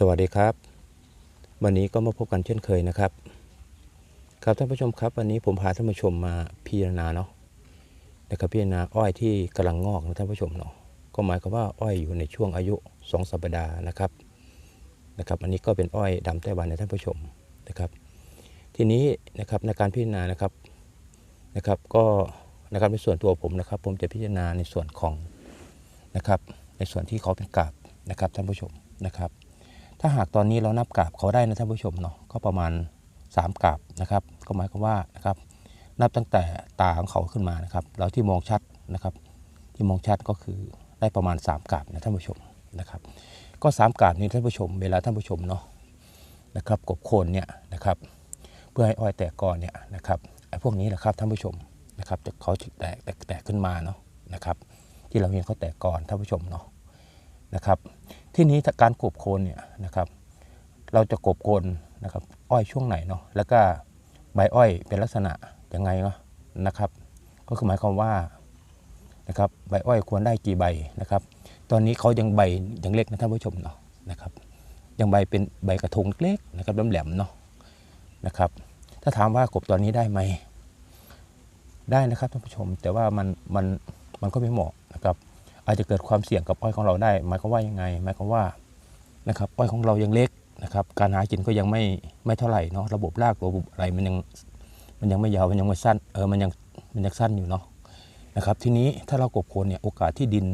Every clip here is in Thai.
สวัสดีครับ วันนี้ก็มาพบกันเช่นเคยนะครับ ครับท่านผู้ชมครับ วันนี้ผมพาท่านผู้ชมมาพิจารณาเนาะนะครับพิจารณาอ้อยที่กำลังงอกนะท่านผู้ชมเนาะก็หมายความว่าอ้อยอยู่ในช่วงอายุ 2 สัปดาห์นะครับนะครับอันนี้ก็เป็นอ้อยดำไต้หวันนะท่านผู้ชมนะครับ ทีนี้นะครับในการพิจารณานะครับนะครับก็นะครับในส่วนตัวผมนะครับ ผมจะพิจารณาในส่วนของนะครับในส่วนที่เขาเป็นกาบนะครับท่านผู้ชมนะครับ ถ้าหากตอนนี้เรานับกราบเขาได้นะท่านผู้ชมเนาะก็ประมาณ 3กราบนะครับ ก็หมายความว่านะครับนับตั้งแต่ตาของเขาขึ้นมานะครับเราที่มองชัดนะครับ ที่มองชัดก็คือได้ประมาณ 3กราบนะท่านผู้ชมนะครับ ก็ 3กราบนี้ท่านผู้ชม เวลาท่านผู้ชมเนาะนะครับกบโคนเนี่ยนะครับเพื่อให้อ้อยแตกก่อนเนี่ยนะครับไอ้พวกนี้แหละครับท่านผู้ชมนะครับจะเขาแตกแตกแตกขึ้นมาเนาะนะครับ ที่เราเห็นเขาแตกก่อนท่านผู้ชมเนาะ นะครับที่นี้การกบโคนเนี่ยนะครับเราจะกบโคนนะครับอ้อยช่วงไหนเนาะแล้วก็ใบอ้อยเป็นลักษณะยังไงเนาะนะครับ ก็คือหมายความว่านะครับใบอ้อยควรได้กี่ใบนะครับ ตอนนี้เขายังใบยังเล็กนะท่านผู้ชมเนาะนะครับยังใบเป็นใบกระทงเล็กนะครับแหลมๆเนาะนะครับ ถ้าถามว่ากบตอนนี้ได้ไหมได้นะครับท่านผู้ชม แต่ว่ามันมันมันก็ไม่เหมาะนะครับ อาจจะเกิดความเสี่ยงกับอ้อยของเราได้หมายความว่ายังไงหมายความว่านะครับอ้อยของเรายังเล็กนะครับ การหากินก็ยังไม่ไม่เท่าไหร่เนาะระบบรากระบบอะไรมันยังมันยังไม่ยาวมันยังไม่สั้นเออมันยังมันยังสั้นอยู่เนาะนะครับ ทีนี้ถ้าเรากบโคนเนี่ยโอกาสที่ดิน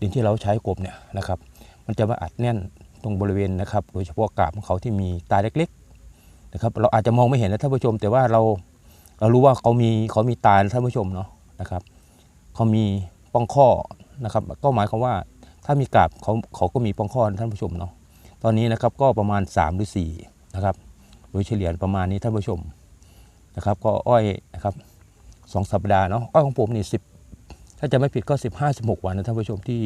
ดินที่เราใช้กบเนี่ยนะครับ มันจะมาอัดแน่นตรงบริเวณนะครับ โดยเฉพาะกาบของเขาที่มีตาเล็กๆนะครับ เราอาจจะมองไม่เห็นนะท่านผู้ชม แต่ว่าเราเรารู้ว่าเขามีเขามีตาท่านผู้ชมเนาะนะครับเขามีป้องข้อ นะครับก็หมายความว่าถ้ามีกาบเขาเขาก็มีป้องข้อนท่านผู้ชมเนาะตอนนี้นะครับก็ประมาณ 3 หรือ4นะครับโดยเฉลี่ยประมาณนี้ท่านผู้ชมนะครับ ก็อ้อยนะครับสองสัปดาห์เนาะอ้อยของผมนี่สิบถ้าจะไม่ผิดก็ 15 16 วันนะท่านผู้ชมที่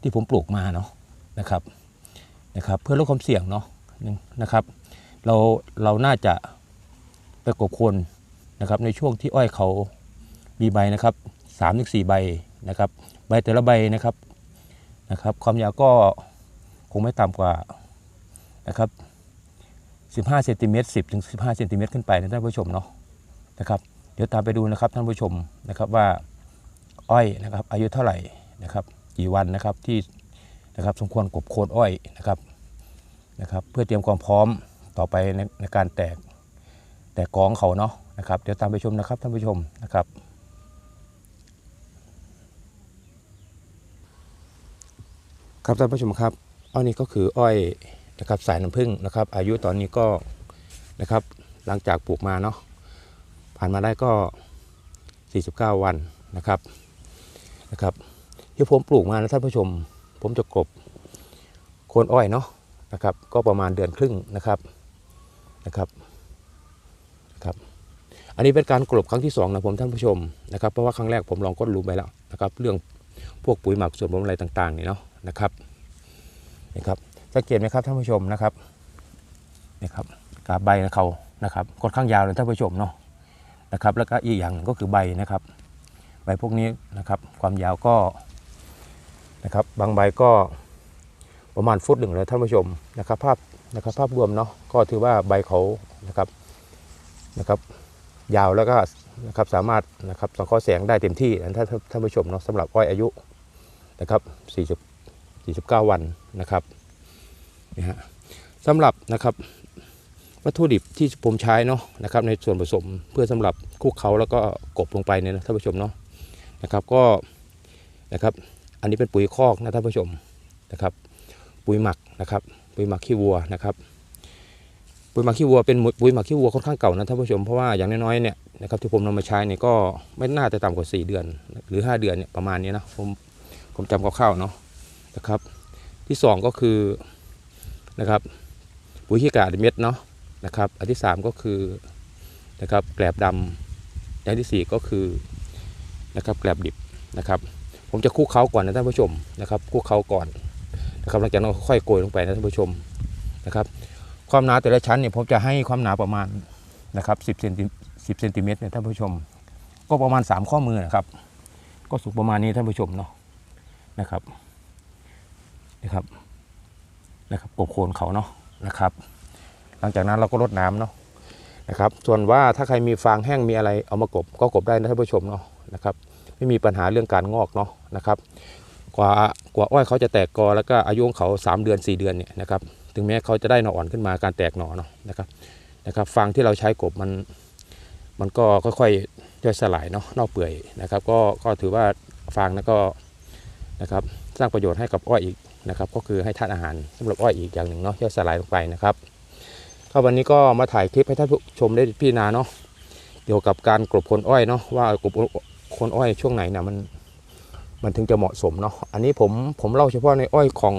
ที่ผมปลูกมาเนาะนะครับนะครับ เพื่อลดความเสี่ยงเนาะนะครับ เราเราน่าจะไปกบโคนนะครับในช่วงที่อ้อยเขามีใบนะครับสามถึงสี่ใบ นะครับ ใบแต่ละใบนะครับนะครับ ความยาวก็คงไม่ต่ำกว่านะครับ 15เซนติเมตร10ถึง15เซนติเมตรขึ้นไปนะท่านผู้ชมเนาะนะครับ เดี๋ยวตามไปดูนะครับท่านผู้ชมนะครับว่าอ้อยนะครับ อายุเท่าไหร่นะครับกี่วันนะครับที่นะครับสมควรกบโคนอ้อยนะครับนะครับ เพื่อเตรียมความพร้อมต่อไปในในการแตกแตกกองเขาเนาะนะครับ เดี๋ยวตามไปชมนะครับท่านผู้ชมนะครับ ครับท่านผู้ชมครับอ้อยนี้ก็คืออ้อยนะครับสายน้ำผึ้งนะครับ อายุตอนนี้ก็นะครับหลังจากปลูกมาเนาะผ่านมาได้ก็ 49 วันนะครับนะครับที่ผมปลูกมานะท่านผู้ชม ผมจะกบโคนอ้อยเนาะนะครับ ก็ประมาณเดือนครึ่งนะครับนะครับนะครับอันนี้เป็นการกลบครั้งที่สองนะผมท่านผู้ชมนะครับเพราะว่าครั้งแรกผมลองก้นรูไปแล้วนะครับ เรื่อง พวกปุ๋ยหมักส่วนผสมอะไรต่างๆนี่เนาะนะครับนะครับสังเกตไหมครับท่านผู้ชมนะครับนะครับกาบใบนะเขานะครับค่อนข้างยาวเลยท่านผู้ชมเนาะนะครับ แล้วก็อีกอย่างหนึ่งก็คือใบนะครับ ใบพวกนี้นะครับ ความยาวก็นะครับบางใบก็ประมาณฟุตหนึ่งเลยท่านผู้ชมนะครับ ภาพนะครับภาพรวมเนาะก็ถือว่าใบเขานะครับนะครับ ยาวแล้วก็นะครับสามารถนะครับสังเคราะห์แสงได้เต็มที่นะท่าท่านผู้ชมเนาะสำหรับอ้อยอายุนะครับ40 49 วันนะครับนะฮะสำหรับนะครับวัตถุดิบที่ผมใช้เนาะนะครับในส่วนผสมเพื่อสำหรับคุกเขาแล้วก็กบลงไปเนี่ยนะท่านผู้ชมเนาะนะครับก็นะครับอันนี้เป็นปุ๋ยคอกนะท่านผู้ชมนะครับ ปุ๋ยหมักนะครับ ปุ๋ยหมักขี้วัวนะครับ ปุ๋ยหมักขี้วัวเป็นปุ๋ยหมักขี้วัวค่อนข้างเก่านะท่านผู้ชมเพราะว่าอย่างน้อยๆเนี่ยนะครับที่ผมนำมาใช้เนี่ยก็ไม่น่าจะต่ำกว่า 4 เดือน หรือ 5 เดือนเนี่ยประมาณนี้นะผมผมจำคร่าวๆเนาะนะครับ ที่ 2 ก็คือนะครับปุ๋ยขี้กาดเม็ดเนาะนะครับ อันที่ 3 ก็คือนะครับแกลบดำอย่างที่ 4 ก็คือนะครับแกลบดิบนะครับ ผมจะคลุกเคล้าก่อนนะท่านผู้ชมนะครับคลุกเคล้าก่อนนะครับหลังจากนั้นค่อยโกยลงไปนะท่านผู้ชมนะครับ ความหนาแต่ละชั้นเนี่ยผมจะให้ความหนาประมาณนะครับ10เซนติ10เซนติเมตรเนี่ยท่านผู้ชม ก็ประมาณ 3 ข้อมือนะครับ ก็สูงประมาณนี้ท่านผู้ชมเนาะนะครับนะครับนะครับกบโคนเขาเนาะนะครับ หลังจากนั้นเราก็รดน้ำเนาะนะครับ ส่วนว่าถ้าใครมีฟางแห้งมีอะไรเอามากบก็กบได้นะท่านผู้ชมเนาะนะครับไม่มีปัญหาเรื่องการงอกเนาะนะครับ กว่ากว่าอ้อยเขาจะแตกกอแล้วก็อายุของเขา 3 เดือน 4 เดือนเนี่ยนะครับ ถึงแม้เขาจะได้หน่ออ่อนขึ้นมาการแตกหน่อเนาะนะครับนะครับฟางที่เราใช้กบมันมันก็ค่อยๆย่อยสลายเนาะเน่าเปื่อยนะครับ ก็ก็ถือว่าฟางนั้นก็นะครับสร้างประโยชน์ให้กับอ้อยอีกนะครับ ก็คือให้ธาตุอาหารสำหรับอ้อยอีกอย่างหนึ่งเนาะย่อยสลายลงไปนะครับก็วันนี้ก็มาถ่ายคลิปให้ท่านผู้ชมได้พิจารณาเนาะเกี่ยวกับการกลบคนอ้อยเนาะว่ากลบคนอ้อยช่วงไหนเนี่ยมันมันถึงจะเหมาะสมเนาะอันนี้ผมผมเล่าเฉพาะในอ้อยของ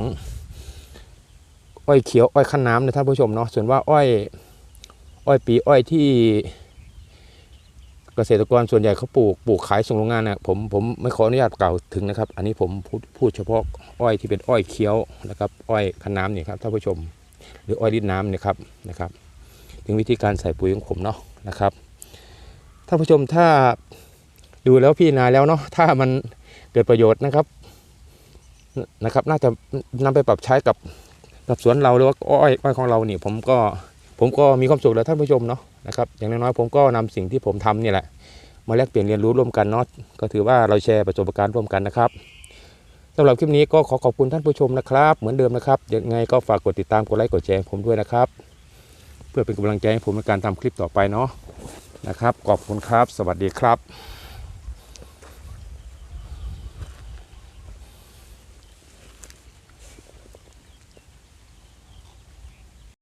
อ้อยเขียวอ้อยขั้นน้ำนะท่านผู้ชมเนาะส่วนว่าอ้อยอ้อยปีอ้อยที่เกษตรกรส่วนใหญ่เขาปลูกปลูกขายส่งโรงงานนะผมผมไม่ขออนุญาตกล่าวถึงนะครับ อันนี้ผมพูดพูดเฉพาะอ้อยที่เป็นอ้อยเขียวนะครับอ้อยขั้นน้ำเนี่ยครับท่านผู้ชม หรืออ้อยริดน้ำเนี่ยครับนะครับ ถึงวิธีการใส่ปุ๋ยของผมเนาะนะครับท่านผู้ชมถ้าดูแล้วพี่นาแล้วเนาะถ้ามันเกิดประโยชน์นะครับนะครับ น่าจะนำไปปรับใช้กับ กับสวนเราหรือว่าอ้อยอ้อยของเรานี่ผมก็ผมก็มีความสุขแล้วท่านผู้ชมเนาะนะครับอย่างน้อยๆผมก็นำสิ่งที่ผมทำนี่แหละ มาแลกเปลี่ยนเรียนรู้ร่วมกันเนาะก็ถือว่าเราแชร์ประสบการณ์ร่วมกันนะครับสำหรับคลิปนี้ก็ขอขอบคุณท่านผู้ชมนะครับ เหมือนเดิมนะครับยังไงก็ฝากกดติดตามกดไลค์กดแชร์ผมด้วยนะครับ เพื่อเป็นกำลังใจให้ผมในการทำคลิปต่อไปเนาะนะครับขอบคุณครับ สวัสดีครับ